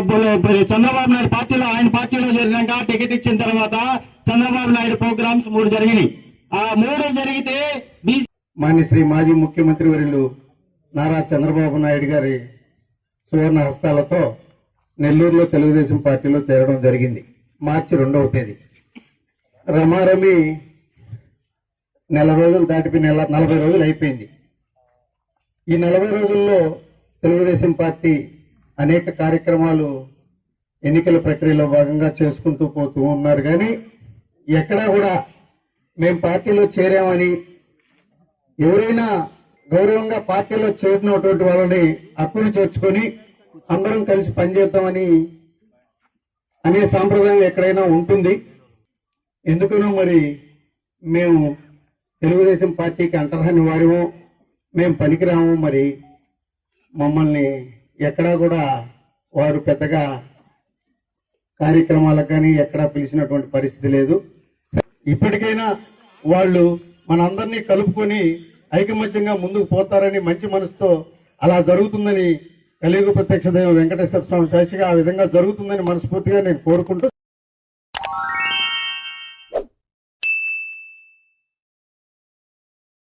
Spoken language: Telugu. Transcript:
చంద్రబాబు నాయుడు పార్టీలో ఆయన పార్టీలో జరిగినాక టికెట్ ఇచ్చిన తర్వాత చంద్రబాబు నాయుడు ప్రోగ్రామ్స్ మూడు జరిగినాయి. ఆ మూడు జరిగితే మాన్య శ్రీ మాజీ ముఖ్యమంత్రి వర్యులు నారా చంద్రబాబు నాయుడు గారి సువర్ణ హస్తాలతో నెల్లూరులో తెలుగుదేశం పార్టీలో చేరడం జరిగింది. మార్చి రెండవ తేదీ. రమారమి నెల రోజులు దాటిపోయి నెల నలభై రోజులు అయిపోయింది. ఈ నలభై రోజుల్లో తెలుగుదేశం పార్టీ అనేక కార్యక్రమాలు ఎన్నికల ప్రక్రియలో భాగంగా చేసుకుంటూ పోతూ ఉన్నారు. కానీ ఎక్కడా కూడా మేము పార్టీలో చేరామని ఎవరైనా గౌరవంగా పార్టీలో చేరినటువంటి వాళ్ళని హక్కులు చేర్చుకొని అందరం కలిసి పనిచేద్దామని అనే సాంప్రదాయం ఎక్కడైనా ఉంటుంది. ఎందుకనో మరి మేము తెలుగుదేశం పార్టీకి అంటర్హాని వారిమో మేము పనికిరాము మరి మమ్మల్ని ఎక్కడా కూడా వారు పెద్దగా కార్యక్రమాలకు కానీ ఎక్కడా పిలిచినటువంటి పరిస్థితి లేదు. ఇప్పటికైనా వాళ్ళు మనందరినీ కలుపుకొని ఐకమత్యంగా ముందుకు పోతారని మంచి మనసుతో అలా జరుగుతుందని కలియుగ ప్రత్యక్ష దైవం వెంకటేశ్వర స్వామి సాక్షిగా ఆ విధంగా జరుగుతుందని మనస్ఫూర్తిగా నేను కోరుకుంటూ